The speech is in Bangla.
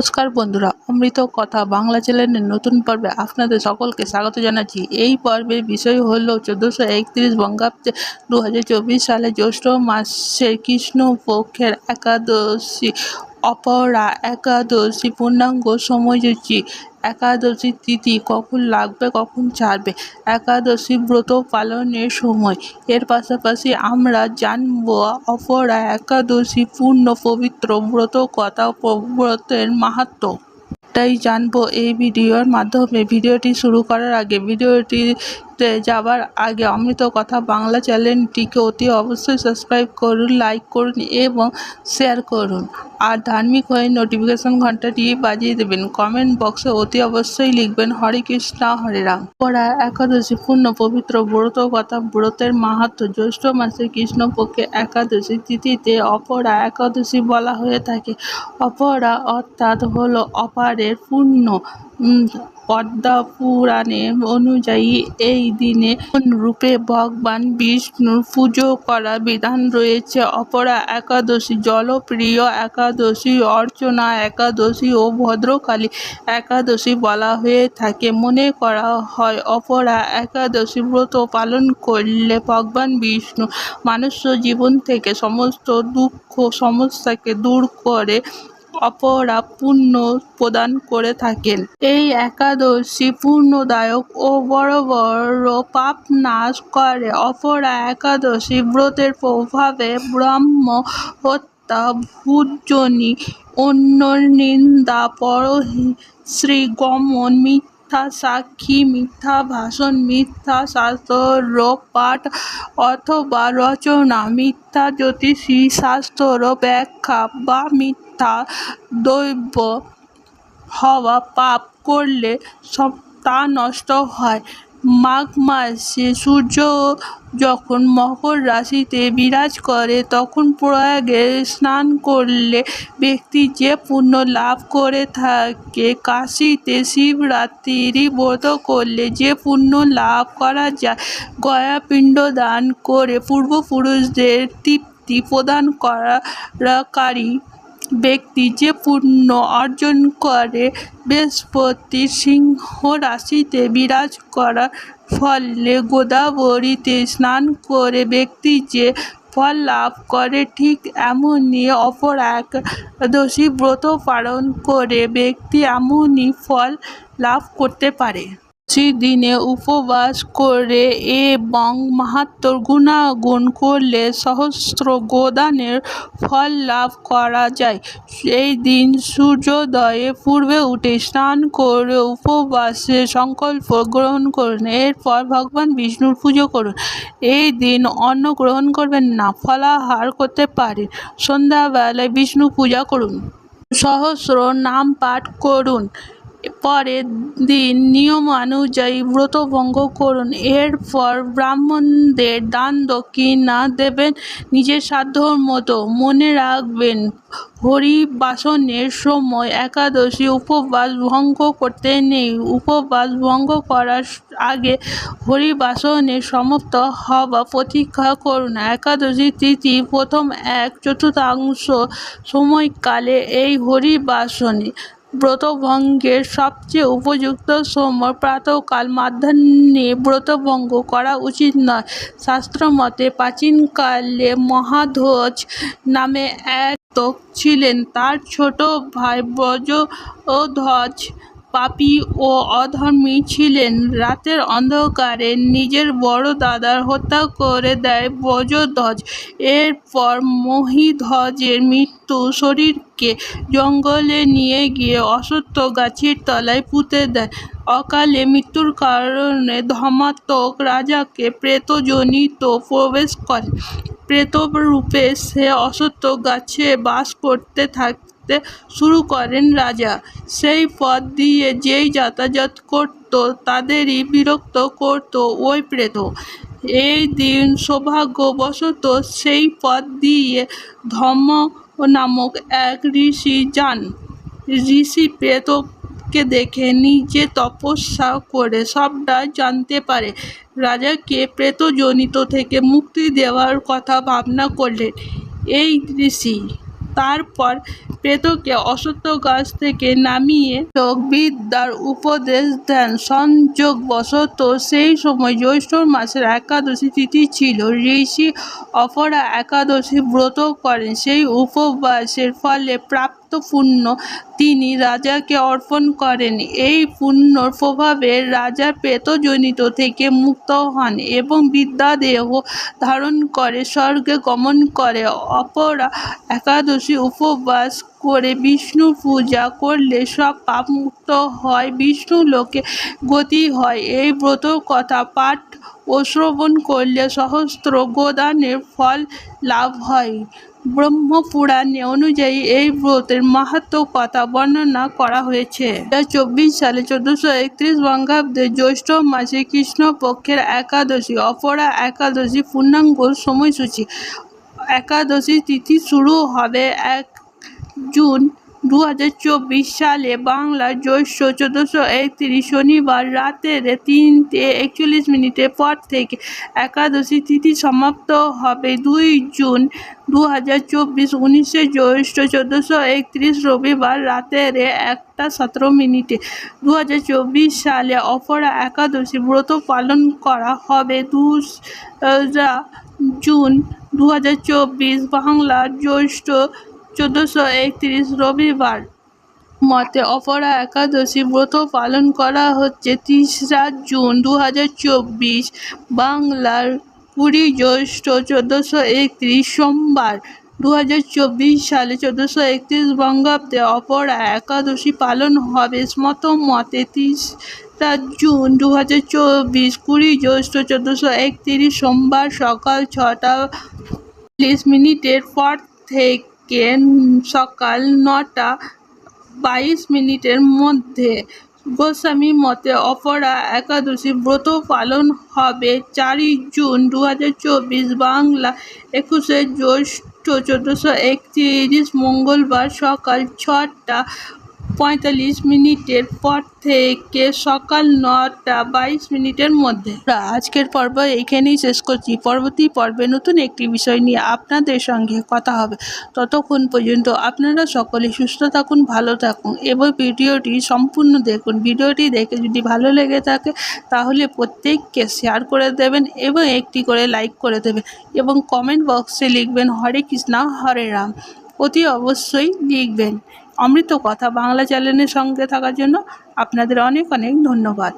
নমস্কার বন্ধুরা, অমৃত কথা বাংলা চ্যানেলের নতুন পর্বে আপনাদের সকলকে স্বাগত জানাচ্ছি। এই পর্বের বিষয় হল চোদ্দোশো একত্রিশ বঙ্গাব্দে দু হাজার চব্বিশ সালে জ্যৈষ্ঠ মাসের কৃষ্ণপক্ষের একাদশী। অপরা একাদশী, পূর্ণাঙ্গ সময়সূচি একাদশী তিথি কখন লাগবে, কখন ছাড়বে? একাদশী ব্রত পালনের সময়। এর পাশাপাশি আমরা জানব অপরা একাদশী, পূর্ণ পবিত্র ব্রত কথা ব্রতের মাহাত্ম্য তাই জানব এই ভিডিওর মাধ্যমে। ভিডিওটি শুরু করার আগে ভিডিওটিতে যাবার আগে অমৃত কথা বাংলা চ্যানেলটিকে অতি অবশ্যই সাবস্ক্রাইব করুন লাইক করুন এবং শেয়ার করুন। আর ধার্মিক হয়ে নোটিফিকেশন ঘন্টাটি বাজিয়ে দেবেন। কমেন্ট বক্সে অতি অবশ্যই লিখবেন, হরে কৃষ্ণ, হরে রাম। পড়া একাদশী পূর্ণ পবিত্র ব্রত কথা। ব্রতের মাহাত্ম্য জ্যৈষ্ঠ মাসে কৃষ্ণপক্ষে একাদশী তিথিতে অপরা একাদশী বলা হয়ে থাকে। অপরা অর্থাৎ হলো অপারের পূর্ণ পদ্মা পুরাণে অনুযায়ী এই দিনে রূপে ভগবান বিষ্ণুর পুজো করার বিধান রয়েছে। অপরা একাদশী জলপ্রিয় একাদশী, অর্চনা একাদশী ও ভদ্রকালী একাদশী বলা হয়ে থাকে। মনে করা হয়, অপরা একাদশী ব্রত পালন করলে ভগবান বিষ্ণু মানুষ জীবন থেকে সমস্ত দুঃখ, সমস্যাকে দূর করে অপরা পুণ্য প্রদান করে থাকেন। এই একাদশী পূর্ণদায়ক ও বড় বড় পাপ নাশ করে। অপরা একাদশী ব্রতের প্রভাবে ব্রহ্ম হত্যা, ভূজনী অন্য নিন্দা পরশ্রী গমন মিথ্যা সাক্ষী, মিথ্যা ভাষণ, মিথ্যা শাস্ত্র পাঠ অথবা রচনা, মিথ্যা জ্যোতিষী শাস্ত্র ব্যাখ্যা বা মিথ্যা দৈব হওয়া পাপ করলে সব তা নষ্ট হয়। মাঘ মাসে সূর্য যখন মকর রাশিতে বিরাজ করে, তখন প্রয়াগে স্নান করলে ব্যক্তি যে পুণ্য লাভ করে থাকে, কাশীতে শিবরাত্রি ব্রত করলে যে পুণ্য লাভ করা যায় গয়া পিণ্ড দান করে পূর্বপুরুষদের তৃপ্তি প্রদান করাকারী। ব্যক্তি যে পুণ্য অর্জন করে বৃহস্পতি সিংহ রাশিতে বিরাজ করার ফলে গোদাবরীতে স্নান করে ব্যক্তি যে ফল লাভ করে ঠিক এমনই অপর একাদশী ব্রত পালন করে ব্যক্তি এমনই ফল লাভ করতে পারে। সেই দিনে উপবাস করে এবং মাহাত্ম্যর গুণাগুণ করলে সহস্র গোদানের ফল লাভ করা যায়। এই দিন সূর্যোদয়ে পূর্বে উঠে স্নান করে উপবাসের সংকল্প গ্রহণ করুন। এরপর ভগবান বিষ্ণুর পুজো করুন। এই দিন অন্ন গ্রহণ করবেন না, ফলাহার করতে পারেন। সন্ধ্যাবেলায় বিষ্ণু পূজা করুন। সহস্র নাম পাঠ করুন। পরের দিন নিয়মানুযায়ী ব্রতভঙ্গ করুন। এরপর ব্রাহ্মণদের দান দক্ষিণা দেবেন নিজের সাধ্য মতো। মনে রাখবেন, হরিবাসনের সময় একাদশী উপবাস ভঙ্গ করতে নেই। উপবাস ভঙ্গ করার আগে হরিবাসনের সমাপ্ত হওয়া প্রতীক্ষা করুন। একাদশী তিথি প্রথম এক চতুর্থাংশ সময়কালে এই হরিবাসনে ব্রতভঙ্গের সবচেয়ে উপযুক্ত সময় প্রাতঃকাল মাধ্যাহ্নে ব্রতভঙ্গ করা উচিত নয়। শাস্ত্রমতে প্রাচীনকালে মহাধ্বজ নামে এক ছিলেন। তার ছোট ভাই ব্রজধ্বজ পাপী ও অধর্মী ছিলেন। রাতের অন্ধকারে নিজের বড় দাদার হত্যা করে দেয় ব্রজধ্বজ। এরপর মহিধ্বজের মৃত্যু শরীরকে জঙ্গলে নিয়ে গিয়ে অশ্বত্থ গাছের তলায় পুঁতে দেয়। অকালে মৃত্যুর কারণে ধর্মাত্মক রাজাকে প্রেতজনিত প্রবেশ করে। প্রেতরূপে সে অশ্বত্থ গাছে বাস করতে থাকতে শুরু করেন রাজা। সেই পথ দিয়ে যেই যাতায়াত করত, তাদেরই বিরক্ত করত ওই প্রেত। এই দিন সৌভাগ্যবশত সেই পথ দিয়ে ধর্ম নামক এক ঋষি যান। ঋষি প্রেতকে দেখে নিজে তপস্যা করে সবটা জানতে পারে। রাজাকে প্রেতজনিত থেকে মুক্তি দেওয়ার কথা ভাবনা করলেন এই ঋষি। তারপর প্রেতকে অসত্য গাছ থেকে নামিয়ে যোগবিদ্যার উপদেশ দেন। সংযোগ সংযোগবশত সেই সময় জ্যৈষ্ঠ মাসের একাদশী তিথি ছিল। ঋষি অপরা একাদশী ব্রত করেন। সেই উপবাসের ফলে প্রাপ্ত পুণ্য তিনি রাজাকে অর্পণ করেন। এই পুণ্যর প্রভাবে রাজা প্রেতজনিত থেকে মুক্ত হন এবং বিদ্যা দেহ ধারণ করে, স্বর্গে গমন করে। অপরা একাদশী উপবাস করে বিষ্ণু পূজা করলে সব পাপ মুক্ত হয়, বিষ্ণু লোকে গতি হয়। এই ব্রত কথা পাঠ ও শ্রবণ করলে সহস্র গোদানের ফল লাভ হয়। ব্রহ্মপুরাণে অনুযায়ী এই ব্রতের মাহাত্ম কথা বর্ণনা করা হয়েছে। চব্বিশ সালে চোদ্দশো একত্রিশ বঙ্গাব্দে জ্যৈষ্ঠ মাসে কৃষ্ণ পক্ষের একাদশী, অপরা একাদশী পূর্ণাঙ্গ সময়সূচি, একাদশী তিথি শুরু হবে এক জুন দু হাজার চব্বিশ সালে বাংলার জ্যৈষ্ঠ চোদ্দশো একত্রিশ শনিবার রাতের তিনটে একচল্লিশ মিনিটের পর থেকে একাদশী তিথি সমাপ্ত হবে। দুই জুন দু হাজার চব্বিশ উনিশে জ্যৈষ্ঠ চোদ্দশো একত্রিশ রবিবার রাতের একটা সতেরো মিনিটে দু হাজার চব্বিশ সালে অপরা একাদশী ব্রত পালন করা হবে। দুসরা জুন দু হাজার চব্বিশ বাংলার জ্যৈষ্ঠ চোদ্দশো একত্রিশ রবিবার মতে অপরা একাদশী ব্রত পালন করা হচ্ছে তিসরা জুন দু হাজার চব্বিশ। বাংলার কুড়ি জ্যৈষ্ঠ চোদ্দশো একত্রিশ সোমবার দু হাজার চব্বিশ সালে চোদ্দশো একত্রিশ বঙ্গাব্দে অপরা একাদশী পালন হবে। স্মত মতে তিসরা জুন দু হাজার চব্বিশ কুড়ি জ্যৈষ্ঠ চোদ্দশো একত্রিশ সোমবার সকাল ছটা চল্লিশ মিনিটের পর থেকে সকাল নটা বাইশ মিনিটের মধ্যে গোস্বামী মতে অপরা একাদশী ব্রত পালন হবে চারই জুন দু হাজার চব্বিশ বাংলা একুশে জ্যৈষ্ঠ চোদ্দোশো একত্রিশ মঙ্গলবার সকাল ছটা পঁয়তাল্লিশ মিনিটের পর থেকে সকাল নটা বাইশ মিনিটের মধ্যে। আজকের পর্ব এইখানেই শেষ করছি। পরবর্তী পর্বে নতুন একটি বিষয় নিয়ে আপনাদের সঙ্গে কথা হবে। ততক্ষণ পর্যন্ত আপনারা সকলে সুস্থ থাকুন, ভালো থাকুন এবং ভিডিওটি সম্পূর্ণ দেখুন। ভিডিওটি দেখে যদি ভালো লেগে থাকে, তাহলে প্রত্যেককে শেয়ার করে দেবেন এবং একটি করে লাইক করে দেবেন এবং কমেন্ট বক্সে লিখবেন, হরে কৃষ্ণা, হরে রাম। অতি অবশ্যই লিখবেন। অমৃত কথা বাংলা চ্যানেলের সঙ্গে থাকার জন্য আপনাদের অনেক অনেক ধন্যবাদ।